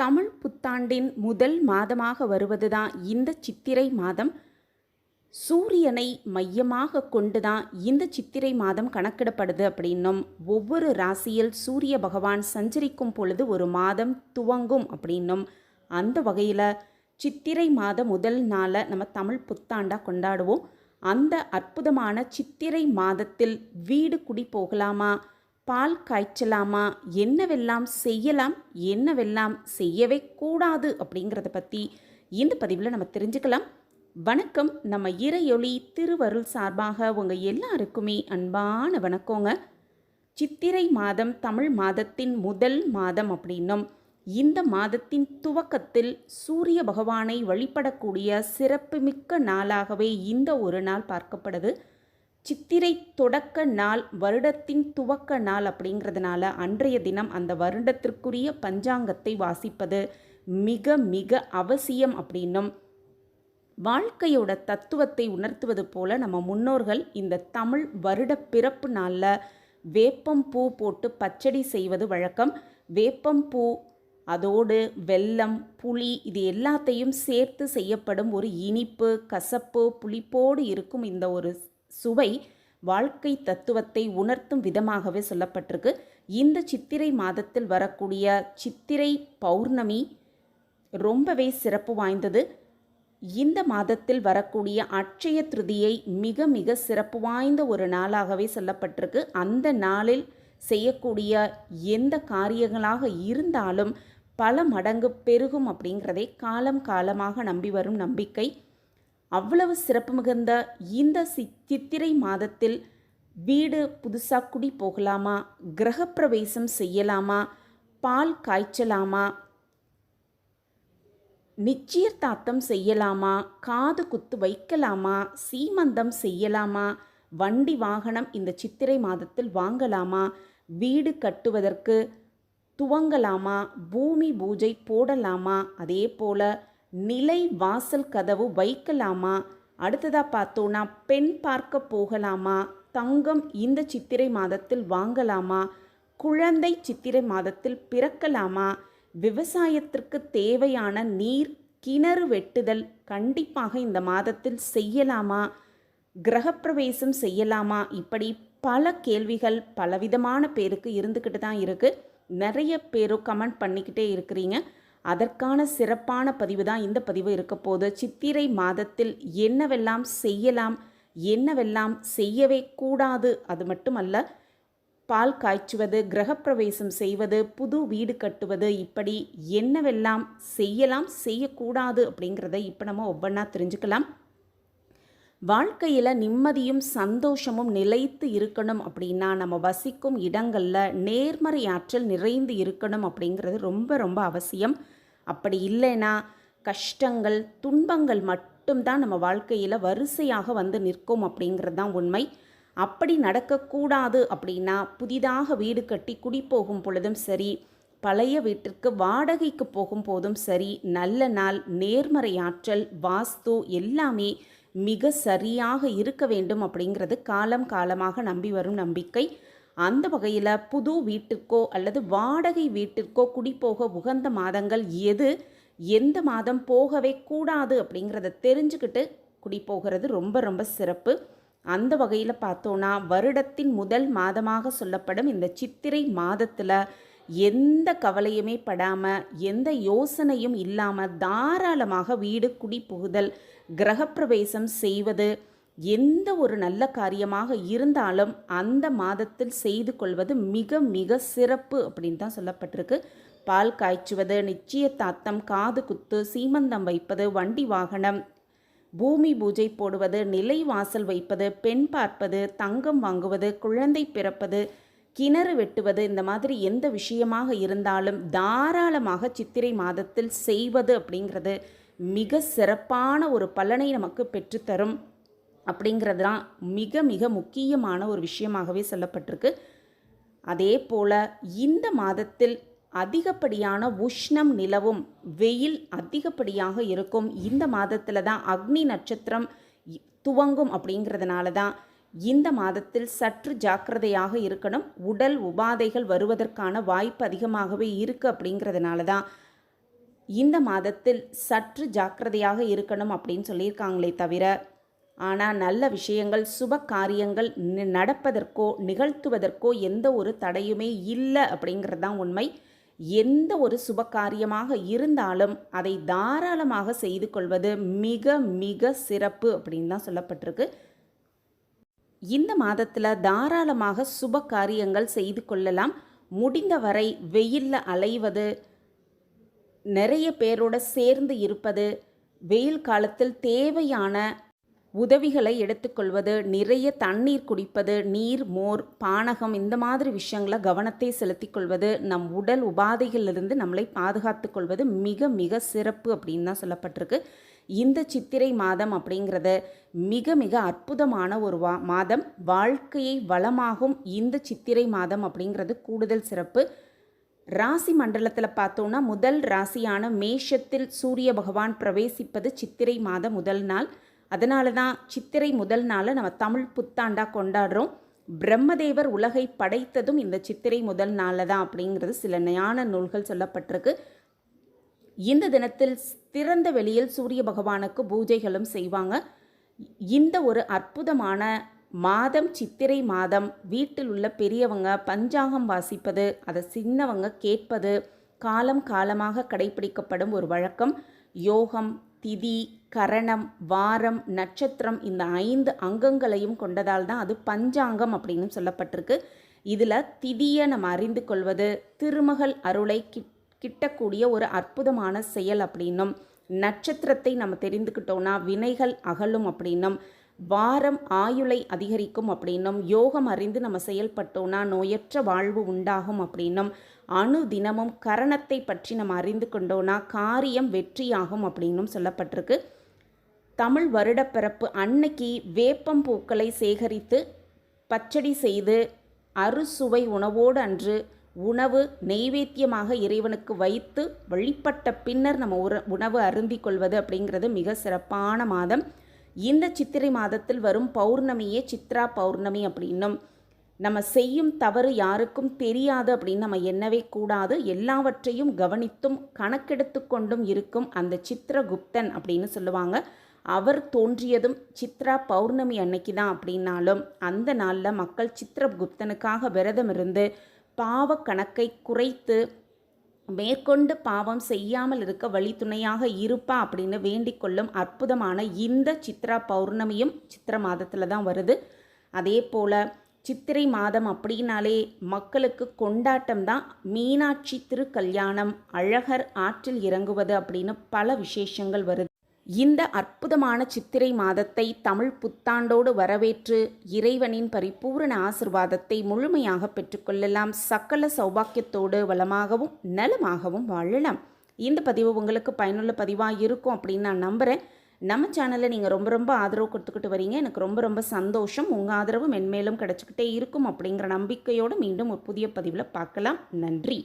தமிழ் புத்தாண்டின் முதல் மாதமாக வருவதுதான் இந்த சித்திரை மாதம். சூரியனை மையமாக கொண்டு தான் இந்த சித்திரை மாதம் கணக்கிடப்படுது அப்படின்னும் ஒவ்வொரு ராசியில் சூரிய பகவான் சஞ்சரிக்கும் பொழுது ஒரு மாதம் துவங்கும் அப்படின்னும் அந்த வகையில் சித்திரை மாத முதல் நாளை நம்ம தமிழ் புத்தாண்டாக கொண்டாடுவோம். அந்த அற்புதமான சித்திரை மாதத்தில் வீடு குடி போகலாமா? பால் காய்ச்சலாமா? என்னவெல்லாம் செய்யலாம்? என்னவெல்லாம் செய்யவே கூடாது? அப்படிங்கிறத பற்றி இந்த பதிவில் நம்ம தெரிஞ்சுக்கலாம். வணக்கம். நம்ம இறையொளி திருவருள் சார்பாக உங்கள் எல்லாருக்குமே அன்பான வணக்கங்க. சித்திரை மாதம் தமிழ் மாதத்தின் முதல் மாதம் அப்படின்னும் இந்த மாதத்தின் துவக்கத்தில் சூரிய பகவானை வழிபடக்கூடிய சிறப்புமிக்க நாளாகவே இந்த ஒரு நாள் பார்க்கப்படுது. சித்திரை தொடக்க நாள் வருடத்தின் துவக்க நாள் அப்படிங்கிறதுனால அன்றைய தினம் அந்த வருடத்திற்குரிய பஞ்சாங்கத்தை வாசிப்பது மிக மிக அவசியம் அப்படின்னும் வாழ்க்கையோட தத்துவத்தை உணர்த்துவது போல நம்ம முன்னோர்கள் இந்த தமிழ் வருட பிறப்பு நாளில் வேப்பம் பூ போட்டு பச்சடி செய்வது வழக்கம். வேப்பம் பூ அதோடு வெல்லம் புளி இது எல்லாத்தையும் சேர்த்து செய்யப்படும் ஒரு இனிப்பு கசப்பு புளிப்போடு இருக்கும் இந்த ஒரு சுவை வாழ்க்கை தத்துவத்தை உணர்த்தும் விதமாகவே சொல்லப்பட்டிருக்கு. இந்த சித்திரை மாதத்தில் வரக்கூடிய சித்திரை பௌர்ணமி ரொம்பவே சிறப்பு வாய்ந்தது. இந்த மாதத்தில் வரக்கூடிய அட்சய திருதியை மிக மிக சிறப்பு வாய்ந்த ஒரு நாளாகவே சொல்லப்பட்டிருக்கு. அந்த நாளில் செய்யக்கூடிய எந்த காரியங்களாக இருந்தாலும் பல மடங்கு பெருகும் அப்படிங்கிறதே காலம் காலமாக நம்பி வரும் நம்பிக்கை. அவ்வளவு சிறப்பு மிகுந்த இந்த சி சித்திரை மாதத்தில் வீடு புதுசாக குடி போகலாமா? கிரகப்பிரவேசம் செய்யலாமா? பால் காய்ச்சலாமா? நிச்சயதார்த்தம் செய்யலாமா? காது குத்து வைக்கலாமா? சீமந்தம் செய்யலாமா? வண்டி வாகனம் இந்த சித்திரை மாதத்தில் வாங்கலாமா? வீடு கட்டுவதற்கு துவங்கலாமா? பூமி பூஜை போடலாமா? அதே போல் நிலை வாசல் கதவு வைக்கலாமா? அடுத்ததாக பார்த்தோன்னா பெண் பார்க்க போகலாமா? தங்கம் இந்த சித்திரை மாதத்தில் வாங்கலாமா? குழந்தை சித்திரை மாதத்தில் பிறக்கலாமா? விவசாயத்திற்கு தேவையான நீர் கிணறு வெட்டுதல் கண்டிப்பாக இந்த மாதத்தில் செய்யலாமா? கிரகப்பிரவேசம் செய்யலாமா? இப்படி பல கேள்விகள் பலவிதமான பேருக்கு இருந்துக்கிட்டு தான் இருக்குது நிறைய பேரும் கமெண்ட் பண்ணிக்கிட்டே இருக்கிறீங்க. அதற்கான சிறப்பான பதிவு தான் இந்த பதிவு இருக்க போது சித்திரை மாதத்தில் என்னவெல்லாம் செய்யலாம் என்னவெல்லாம் செய்யவே கூடாது அது மட்டுமல்ல பால் காய்ச்சுவது கிரகப்பிரவேசம் செய்வது புது வீடு கட்டுவது இப்படி என்னவெல்லாம் செய்யலாம் செய்யக்கூடாது அப்படிங்கிறத இப்போ நம்ம ஒவ்வொன்றா தெரிஞ்சுக்கலாம். வாழ்க்கையில் நிம்மதியும் சந்தோஷமும் நிலைத்து இருக்கணும் அப்படின்னா நம்ம வசிக்கும் இடங்களில் நேர்மறை ஆற்றல் நிறைந்து இருக்கணும் அப்படிங்கிறது ரொம்ப ரொம்ப அவசியம். அப்படி இல்லைன்னா கஷ்டங்கள் துன்பங்கள் மட்டும்தான் நம்ம வாழ்க்கையில் வரிசையாக வந்து நிற்கும் அப்படிங்கிறது தான் உண்மை. அப்படி நடக்கக்கூடாது அப்படின்னா புதிதாக வீடு கட்டி குடி போகும் பொழுதும் சரி பழைய வீட்டிற்கு வாடகைக்கு போகும் போதும் சரி நல்ல நாள் நேர்மறை ஆற்றல் வாஸ்து எல்லாமே மிக சரியாக இருக்க வேண்டும் அப்படிங்கிறது காலம் காலமாக நம்பி வரும் நம்பிக்கை. அந்த வகையில் புது வீட்டிற்கோ அல்லது வாடகை வீட்டிற்கோ குடிப்போக உகந்த மாதங்கள் எது? எந்த மாதம் போகவே கூடாது அப்படிங்கிறத தெரிஞ்சுக்கிட்டு குடிப்போகிறது ரொம்ப ரொம்ப சிறப்பு. அந்த வகையில் பார்த்தோன்னா வருடத்தின் முதல் மாதமாக சொல்லப்படும் இந்த சித்திரை மாதத்தில் எந்த கவலையுமே படாமல் எந்த யோசனையும் இல்லாமல் தாராளமாக வீடு குடி புகுதல் கிரகப்பிரவேசம் செய்வது எந்த ஒரு நல்ல காரியமாக இருந்தாலும் அந்த மாதத்தில் செய்து கொள்வது மிக மிக சிறப்பு அப்படின்னு தான் சொல்லப்பட்டிருக்கு. பால் காய்ச்சுவது நிச்சயதார்த்தம் காது குத்து சீமந்தம் வைப்பது வண்டி வாகனம் பூமி பூஜை போடுவது நிலை வாசல் வைப்பது பெண் பார்ப்பது தங்கம் வாங்குவது குழந்தை பிறப்பது கிணறு வெட்டுவது இந்த மாதிரி எந்த விஷயமாக இருந்தாலும் தாராளமாக சித்திரை மாதத்தில் செய்வது அப்படிங்கிறது மிக சிறப்பான ஒரு பலனை நமக்கு பெற்றுத்தரும் அப்படிங்கிறது தான் மிக மிக முக்கியமான ஒரு விஷயமாகவே சொல்லப்பட்டிருக்கு. அதே போல் இந்த மாதத்தில் அதிகப்படியான உஷ்ணம் நிலவும் வெயில் அதிகப்படியாக இருக்கும் இந்த மாதத்தில் தான் அக்னி நட்சத்திரம் துவங்கும் அப்படிங்கிறதுனால தான் இந்த மாதத்தில் சற்று ஜாக்கிரதையாக இருக்கணும். உடல் உபாதைகள் வருவதற்கான வாய்ப்பு அதிகமாகவே இருக்குது அப்படிங்கிறதுனால தான் இந்த மாதத்தில் சற்று ஜாக்கிரதையாக இருக்கணும் அப்படின்னு சொல்லியிருக்காங்களே தவிர ஆனால் நல்ல விஷயங்கள் சுப காரியங்கள் நடப்பதற்கோ நிகழ்த்துவதற்கோ எந்த ஒரு தடையுமே இல்லை அப்படிங்கிறது தான் உண்மை. எந்த ஒரு சுப காரியமாக இருந்தாலும் அதை தாராளமாக செய்து கொள்வது மிக மிக சிறப்பு அப்படின்னு தான் சொல்லப்பட்டிருக்கு. இந்த மாதத்தில் தாராளமாக சுப காரியங்கள் செய்து கொள்ளலாம். முடிந்தவரை வெயிலில் அலைவது நிறைய பேரோட சேர்ந்து இருப்பது வெயில் காலத்தில் தேவையான உதவிகளை எடுத்துக்கொள்வது நிறைய தண்ணீர் குடிப்பது நீர் மோர் பானகம் இந்த மாதிரி விஷயங்களை கவனத்தை செலுத்திக் கொள்வது நம் உடல் உபாதைகளிலிருந்து நம்மளை பாதுகாத்துக் கொள்வது மிக மிக சிறப்பு அப்படின்னு தான் சொல்லப்பட்டிருக்கு. இந்த சித்திரை மாதம் அப்படிங்கிறது மிக மிக அற்புதமான ஒரு வா மாதம். வாழ்க்கையை வளமாகும் இந்த சித்திரை மாதம் அப்படிங்கிறது கூடுதல் சிறப்பு. ராசி மண்டலத்தில் பார்த்தோன்னா முதல் ராசியான மேஷத்தில் சூரிய பகவான் பிரவேசிப்பது சித்திரை மாத முதல் நாள். அதனால தான் சித்திரை முதல் நாளை நம்ம தமிழ் புத்தாண்டா கொண்டாடுறோம். பிரம்மதேவர் உலகை படைத்ததும் இந்த சித்திரை முதல் நாளில் தான் அப்படிங்கிறது சில ஞான நூல்கள் சொல்லப்பட்டிருக்கு. இந்த தினத்தில் திறந்த வெளியில் சூரிய பகவானுக்கு பூஜைகளும் செய்வாங்க. இந்த ஒரு அற்புதமான மாதம் சித்திரை மாதம் வீட்டில் உள்ள பெரியவங்க பஞ்சாங்கம் வாசிப்பது அதை சின்னவங்க கேட்பது காலம் காலமாக கடைபிடிக்கப்படும் ஒரு வழக்கம். யோகம் திதி கரணம் வாரம் நட்சத்திரம் இந்த ஐந்து அங்கங்களையும் கொண்டதால் தான் அது பஞ்சாங்கம் அப்படின்னு சொல்லப்பட்டிருக்கு. இதில் திதியை நம்ம அறிந்து கொள்வது திருமகள் அருளை கிட் கிட்டக்கூடிய ஒரு அற்புதமான செயல் அப்படின்னும் நட்சத்திரத்தை நம்ம தெரிந்துக்கிட்டோன்னா வினைகள் அகலும் அப்படின்னும் வாரம் ஆயுளை அதிகரிக்கும் அப்படின்னும் யோகம் அறிந்து நம்ம செயல்பட்டோன்னா நோயற்ற வாழ்வு உண்டாகும் அப்படின்னும் அணு தினமும் கரணத்தை பற்றி நம்ம அறிந்து கொண்டோன்னா காரியம் வெற்றியாகும் அப்படின்னும் சொல்லப்பட்டிருக்கு. தமிழ் வருடப்பிறப்பு அன்னைக்கு வேப்பம் பூக்களை சேகரித்து பச்சடி செய்து அறுசுவை உணவோடு அன்று உணவு நெய்வேத்தியமாக இறைவனுக்கு வைத்து வழிபட்ட பின்னர் நம்ம உற உணவு அருந்தி கொள்வது அப்படிங்கிறது மிக சிறப்பான மாதம். இந்த சித்திரை மாதத்தில் வரும் பௌர்ணமியே சித்ரா பௌர்ணமி அப்படின்னும். நம்ம செய்யும் தவறு யாருக்கும் தெரியாது அப்படின்னு நம்ம எண்ணவே கூடாது. எல்லாவற்றையும் கவனித்தும் கணக்கெடுத்து கொண்டும் இருக்கும் அந்த சித்திரகுப்தன் அப்படின்னு சொல்லுவாங்க. அவர் தோன்றியதும் சித்ரா பௌர்ணமி அன்னைக்கு தான் அப்படின்னாலும் அந்த நாளில் மக்கள் சித்திரகுப்தனுக்காக விரதம் இருந்து பாவக்கணக்கை குறைத்து மேற்கொண்டு பாவம் செய்யாமல் இருக்க வழித்துணையாக இருப்பா அப்படின்னு வேண்டிக் கொள்ளும் அற்புதமான இந்த சித்ரா பௌர்ணமியும் சித்திர மாதத்தில் தான் வருது. அதே போல் சித்திரை மாதம் அப்படின்னாலே மக்களுக்கு கொண்டாட்டம் தான். மீனாட்சி திருக்கல்யாணம் அழகர் ஆற்றில் இறங்குவது அப்படின்னு பல விசேஷங்கள் வருது. இந்த அற்புதமான சித்திரை மாதத்தை தமிழ் புத்தாண்டோடு வரவேற்று இறைவனின் பரிபூரண ஆசிர்வாதத்தை முழுமையாக பெற்றுக்கொள்ளலாம். சக்கல சௌபாக்கியத்தோடு வளமாகவும் நலமாகவும் வாழலாம். இந்த பதிவு உங்களுக்கு பயனுள்ள பதிவாக இருக்கும் அப்படின்னு நான் நம்புகிறேன் நம்ம சேனலில் நீங்கள் ரொம்ப ரொம்ப ஆதரவு கொடுத்துக்கிட்டு வரீங்க. எனக்கு ரொம்ப ரொம்ப சந்தோஷம். உங்கள் ஆதரவு மென்மேலும் கிடச்சிக்கிட்டே இருக்கும் அப்படிங்கிற நம்பிக்கையோடு மீண்டும் ஒரு புதிய பதிவில் பார்க்கலாம். நன்றி.